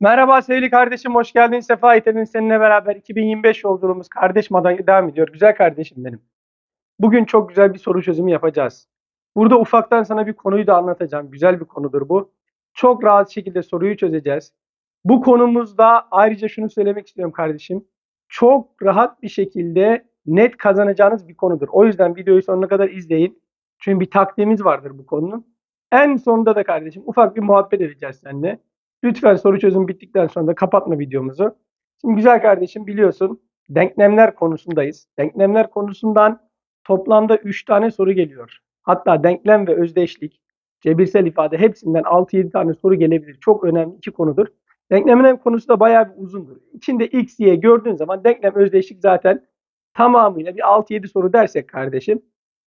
Merhaba sevgili kardeşim, hoş geldin. Sefa getirdin seninle beraber 2025 yolculuğumuz kardeş madan devam ediyor. Güzel kardeşim benim. Bugün çok güzel bir soru çözümü yapacağız. Burada ufaktan sana bir konuyu da anlatacağım. Güzel bir konudur bu. Çok rahat şekilde soruyu çözeceğiz. Bu konumuzda ayrıca şunu söylemek istiyorum kardeşim. Çok rahat bir şekilde net kazanacağınız bir konudur. O yüzden videoyu sonuna kadar izleyin. Çünkü bir taktiğimiz vardır bu konunun. En sonunda da kardeşim ufak bir muhabbet edeceğiz seninle. Lütfen soru çözüm bittikten sonra da kapatma videomuzu. Şimdi güzel kardeşim biliyorsun denklemler konusundayız. Denklemler konusundan toplamda 3 tane soru geliyor. Hatta denklem ve özdeşlik, cebirsel ifade hepsinden 6-7 tane soru gelebilir. Çok önemli iki konudur. Denklemler konusu da bayağı bir uzundur. İçinde x, y gördüğün zaman denklem, özdeşlik zaten tamamıyla bir 6-7 soru dersek kardeşim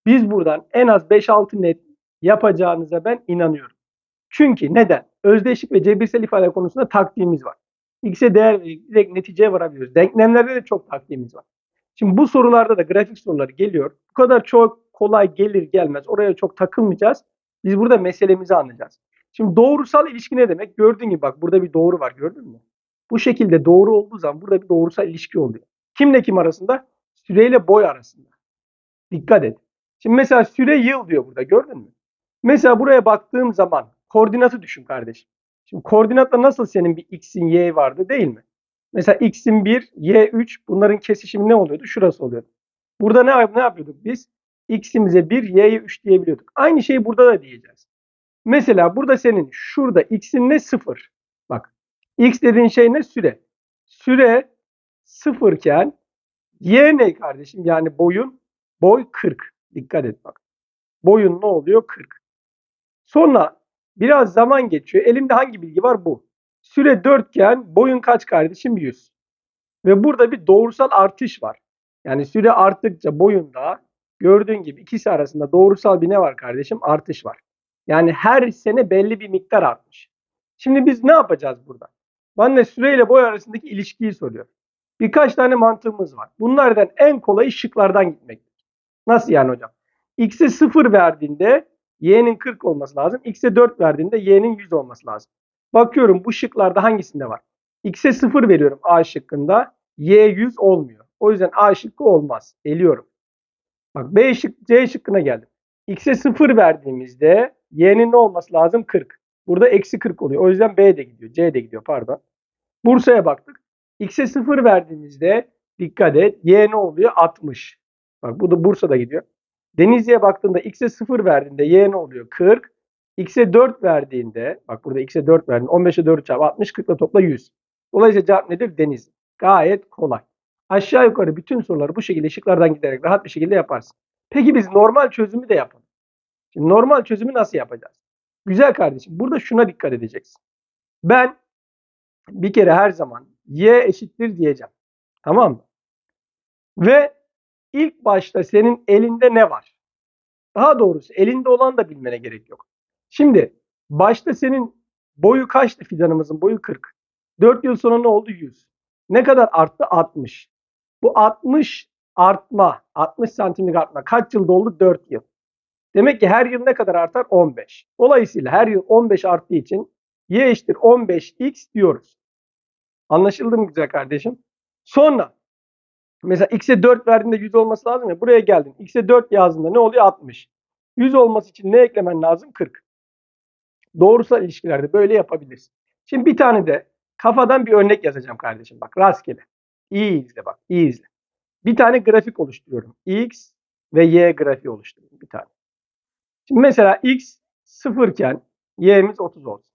biz buradan en az 5-6 net yapacağınıza ben inanıyorum. Çünkü neden? Özdeşlik ve cebirsel ifade konusunda taktiğimiz var. X'e değer direkt neticeye varabiliyoruz. Denklemlerde de çok taktiğimiz var. Şimdi bu sorularda da grafik soruları geliyor. Bu kadar çok kolay gelir gelmez. Oraya çok takılmayacağız. Biz burada meselemizi anlayacağız. Şimdi doğrusal ilişki ne demek? Gördüğün gibi bak burada bir doğru var gördün mü? Bu şekilde doğru olduğu zaman burada bir doğrusal ilişki oluyor. Kimle kim arasında? Süreyle boy arasında. Dikkat et. Şimdi mesela süre yıl diyor burada gördün mü? Mesela buraya baktığım zaman koordinatı düşün kardeşim. Şimdi koordinatta nasıl senin bir x'in y vardı değil mi? Mesela x'in 1, y 3 bunların kesişimi ne oluyordu? Şurası oluyordu. Burada ne, ne yapıyorduk biz? x'imize 1, y'ye 3 diyebiliyorduk. Aynı şeyi burada da diyeceğiz. Mesela burada senin şurada x'in ne? 0. Bak x dediğin şey ne? Süre. Süre 0 iken y ne kardeşim? Yani boyun boy 40. Dikkat et bak. Boyun ne oluyor? 40. Sonra biraz zaman geçiyor. Elimde hangi bilgi var? Bu. Süre 4 iken boyun kaç kardeşim? 100. Ve burada bir doğrusal artış var. Yani süre arttıkça boyunda gördüğün gibi ikisi arasında doğrusal bir ne var kardeşim? Artış var. Yani her sene belli bir miktar artmış. Şimdi biz ne yapacağız burada? Bana süreyle boy arasındaki ilişkiyi soruyor. Birkaç tane mantığımız var. Bunlardan en kolayı şıklardan gitmek. Nasıl yani hocam? X'e 0 verdiğinde y'nin 40 olması lazım. X'e 4 verdiğinde y'nin 100 olması lazım. Bakıyorum bu şıklarda hangisinde var? X'e 0 veriyorum A şıkkında. Y 100 olmuyor. O yüzden A şıkkı olmaz. Eliyorum. Bak B şık, C şıkkına geldim. X'e 0 verdiğimizde y'nin ne olması lazım? 40. Burada eksi 40 oluyor. O yüzden B de gidiyor. C de gidiyor pardon. Bursa'ya baktık. X'e 0 verdiğimizde dikkat et. Y ne oluyor? 60. Bak bu da Bursa'da gidiyor. Denizli'ye baktığında x'e 0 verdiğinde y ne oluyor? 40. x'e 4 verdiğinde bak burada x'e 4 verdiğinde 15'e 4 çarpı 60 40 ile topla 100. Dolayısıyla cevap nedir? Deniz. Gayet kolay. Aşağı yukarı bütün soruları bu şekilde şıklardan giderek rahat bir şekilde yaparsın. Peki biz normal çözümü de yapalım. Şimdi normal çözümü nasıl yapacağız? Güzel kardeşim burada şuna dikkat edeceksin. Ben bir kere her zaman y eşittir diyeceğim. Tamam mı? Ve ilk başta senin elinde ne var? Daha doğrusu elinde olan da bilmene gerek yok. Şimdi başta senin boyu kaçtı fidanımızın? Boyu 40. 4 yıl sonra ne oldu? 100. Ne kadar arttı? 60. Bu 60 artma, 60 santimlik artma kaç yılda oldu? 4 yıl. Demek ki her yıl ne kadar artar? 15. Dolayısıyla her yıl 15 arttığı için y eşittir 15x diyoruz. Anlaşıldı mı güzel kardeşim? Sonra Mesela x'e 4 verdiğinde 100 olması lazım ya. Buraya geldin. x'e 4 yazdığında ne oluyor? 60. 100 olması için ne eklemen lazım? 40. Doğrusal ilişkilerde böyle yapabilirsin. Şimdi bir tane de kafadan bir örnek yazacağım kardeşim. Bak rastgele. İyi izle bak. iyi izle. Bir tane grafik oluşturuyorum. x ve y grafiği oluşturuyorum. Bir tane. Şimdi mesela x 0 iken y'miz 30 olsun.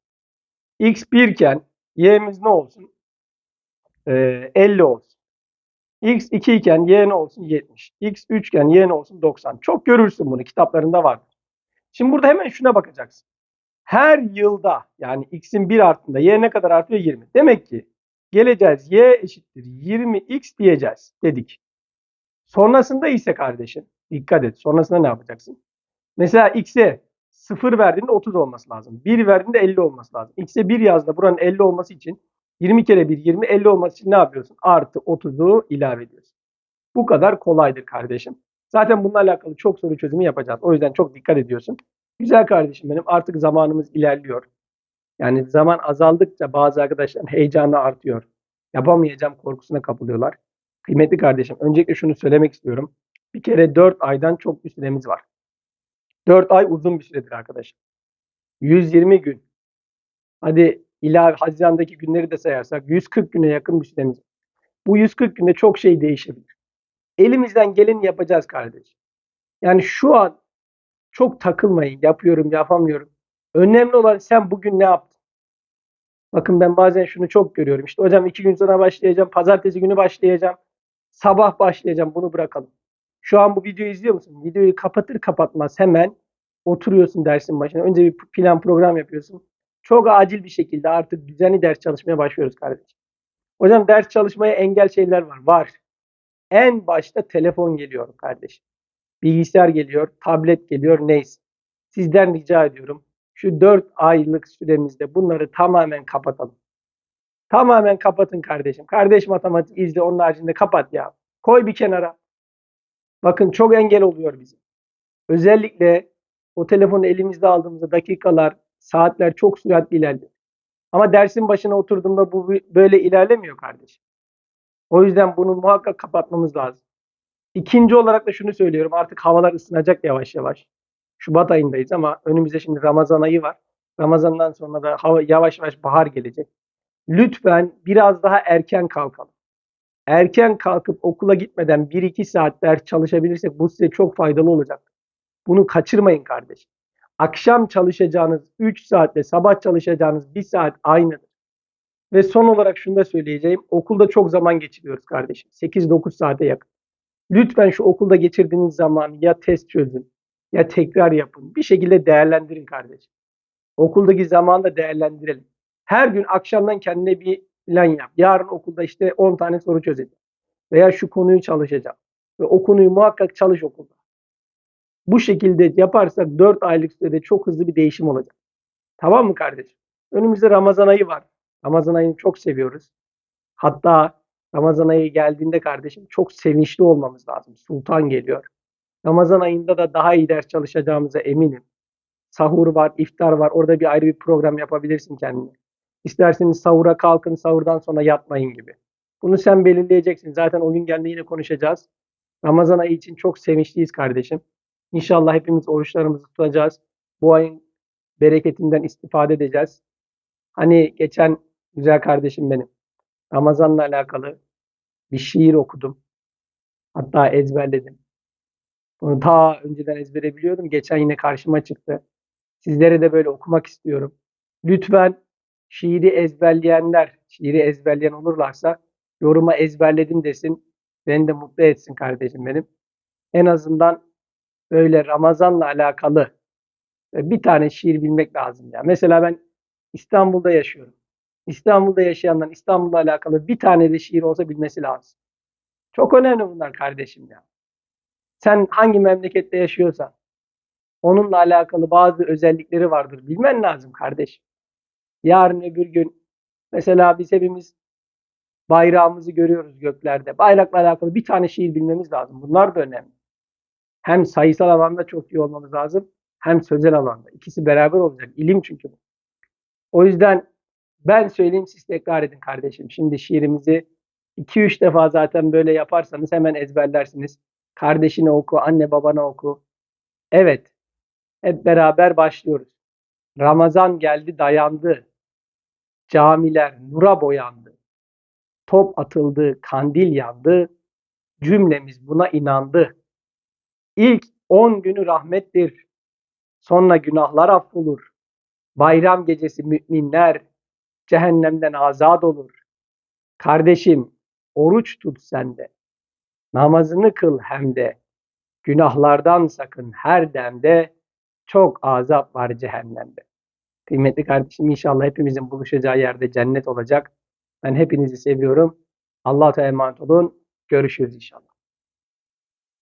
x 1 iken y'miz ne olsun? Ee, 50 olsun. X 2 iken Y ne olsun? 70. X 3 iken Y ne olsun? 90. Çok görürsün bunu. Kitaplarında var. Şimdi burada hemen şuna bakacaksın. Her yılda yani X'in 1 arttığında Y ne kadar artıyor? 20. Demek ki geleceğiz Y eşittir 20X diyeceğiz dedik. Sonrasında ise kardeşim dikkat et. Sonrasında ne yapacaksın? Mesela X'e 0 verdiğinde 30 olması lazım. 1 verdiğinde 50 olması lazım. X'e 1 yazdığında buranın 50 olması için 20 kere 1 20 50 olması için ne yapıyorsun? Artı 30'u ilave ediyorsun. Bu kadar kolaydır kardeşim. Zaten bununla alakalı çok soru çözümü yapacağız. O yüzden çok dikkat ediyorsun. Güzel kardeşim benim artık zamanımız ilerliyor. Yani zaman azaldıkça bazı arkadaşların heyecanı artıyor. Yapamayacağım korkusuna kapılıyorlar. Kıymetli kardeşim, öncelikle şunu söylemek istiyorum. Bir kere 4 aydan çok bir süremiz var. 4 ay uzun bir süredir arkadaşlar. 120 gün. Hadi ilave Haziran'daki günleri de sayarsak 140 güne yakın bir süremiz. Bu 140 günde çok şey değişebilir. Elimizden geleni yapacağız kardeşim. Yani şu an çok takılmayın. Yapıyorum, yapamıyorum. Önemli olan sen bugün ne yaptın? Bakın ben bazen şunu çok görüyorum. İşte hocam iki gün sonra başlayacağım. Pazartesi günü başlayacağım. Sabah başlayacağım. Bunu bırakalım. Şu an bu videoyu izliyor musun? Videoyu kapatır kapatmaz hemen oturuyorsun dersin başına. Önce bir plan program yapıyorsun. Çok acil bir şekilde artık düzenli ders çalışmaya başlıyoruz kardeşim. Hocam ders çalışmaya engel şeyler var. Var. En başta telefon geliyor kardeşim. Bilgisayar geliyor, tablet geliyor, neyse. Sizden rica ediyorum. Şu 4 aylık süremizde bunları tamamen kapatalım. Tamamen kapatın kardeşim. Kardeş matematik izle onun haricinde kapat ya. Koy bir kenara. Bakın çok engel oluyor bize. Özellikle o telefonu elimizde aldığımızda dakikalar, saatler çok süratli ilerliyor. Ama dersin başına oturduğumda bu böyle ilerlemiyor kardeşim. O yüzden bunu muhakkak kapatmamız lazım. İkinci olarak da şunu söylüyorum. Artık havalar ısınacak yavaş yavaş. Şubat ayındayız ama önümüzde şimdi Ramazan ayı var. Ramazandan sonra da hava yavaş yavaş bahar gelecek. Lütfen biraz daha erken kalkalım. Erken kalkıp okula gitmeden 1-2 saat ders çalışabilirsek bu size çok faydalı olacak. Bunu kaçırmayın kardeşim. Akşam çalışacağınız 3 saatle sabah çalışacağınız 1 saat aynıdır. Ve son olarak şunu da söyleyeceğim. Okulda çok zaman geçiriyoruz kardeşim. 8-9 saate yakın. Lütfen şu okulda geçirdiğiniz zaman ya test çözün ya tekrar yapın. Bir şekilde değerlendirin kardeşim. Okuldaki zamanı da değerlendirelim. Her gün akşamdan kendine bir plan yap. Yarın okulda işte 10 tane soru çözeceğim. Veya şu konuyu çalışacağım. Ve o konuyu muhakkak çalış okulda. Bu şekilde yaparsak 4 aylık sürede çok hızlı bir değişim olacak. Tamam mı kardeşim? Önümüzde Ramazan ayı var. Ramazan ayını çok seviyoruz. Hatta Ramazan ayı geldiğinde kardeşim çok sevinçli olmamız lazım. Sultan geliyor. Ramazan ayında da daha iyi ders çalışacağımıza eminim. Sahur var, iftar var. Orada bir ayrı bir program yapabilirsin kendine. İsterseniz sahura kalkın, sahurdan sonra yatmayın gibi. Bunu sen belirleyeceksin. Zaten o gün geldiğinde yine konuşacağız. Ramazan ayı için çok sevinçliyiz kardeşim. İnşallah hepimiz oruçlarımızı tutacağız. Bu ayın bereketinden istifade edeceğiz. Hani geçen güzel kardeşim benim Ramazan'la alakalı bir şiir okudum. Hatta ezberledim. Bunu ta önceden ezbere biliyordum. Geçen yine karşıma çıktı. Sizlere de böyle okumak istiyorum. Lütfen şiiri ezberleyenler, şiiri ezberleyen olurlarsa yoruma ezberledim desin. Beni de mutlu etsin kardeşim benim. En azından böyle Ramazan'la alakalı bir tane şiir bilmek lazım ya. Mesela ben İstanbul'da yaşıyorum. İstanbul'da yaşayanların İstanbul'la alakalı bir tane de şiir olsa bilmesi lazım. Çok önemli bunlar kardeşim ya. Sen hangi memlekette yaşıyorsan onunla alakalı bazı özellikleri vardır. Bilmen lazım kardeşim. Yarın öbür gün mesela biz hepimiz bayrağımızı görüyoruz göklerde. Bayrakla alakalı bir tane şiir bilmemiz lazım. Bunlar da önemli. Hem sayısal alanda çok iyi olmamız lazım hem sözel alanda. İkisi beraber olacak. İlim çünkü bu. O yüzden ben söyleyeyim siz tekrar edin kardeşim. Şimdi şiirimizi 2-3 defa zaten böyle yaparsanız hemen ezberlersiniz. Kardeşine oku, anne babana oku. Evet, hep beraber başlıyoruz. Ramazan geldi dayandı. Camiler nura boyandı. Top atıldı, kandil yandı. Cümlemiz buna inandı. İlk 10 günü rahmettir. Sonra günahlar affolur. Bayram gecesi müminler cehennemden azat olur. Kardeşim oruç tut sen de. Namazını kıl hem de. Günahlardan sakın her demde. Çok azap var cehennemde. Kıymetli kardeşim inşallah hepimizin buluşacağı yerde cennet olacak. Ben hepinizi seviyorum. Allah'a emanet olun. Görüşürüz inşallah.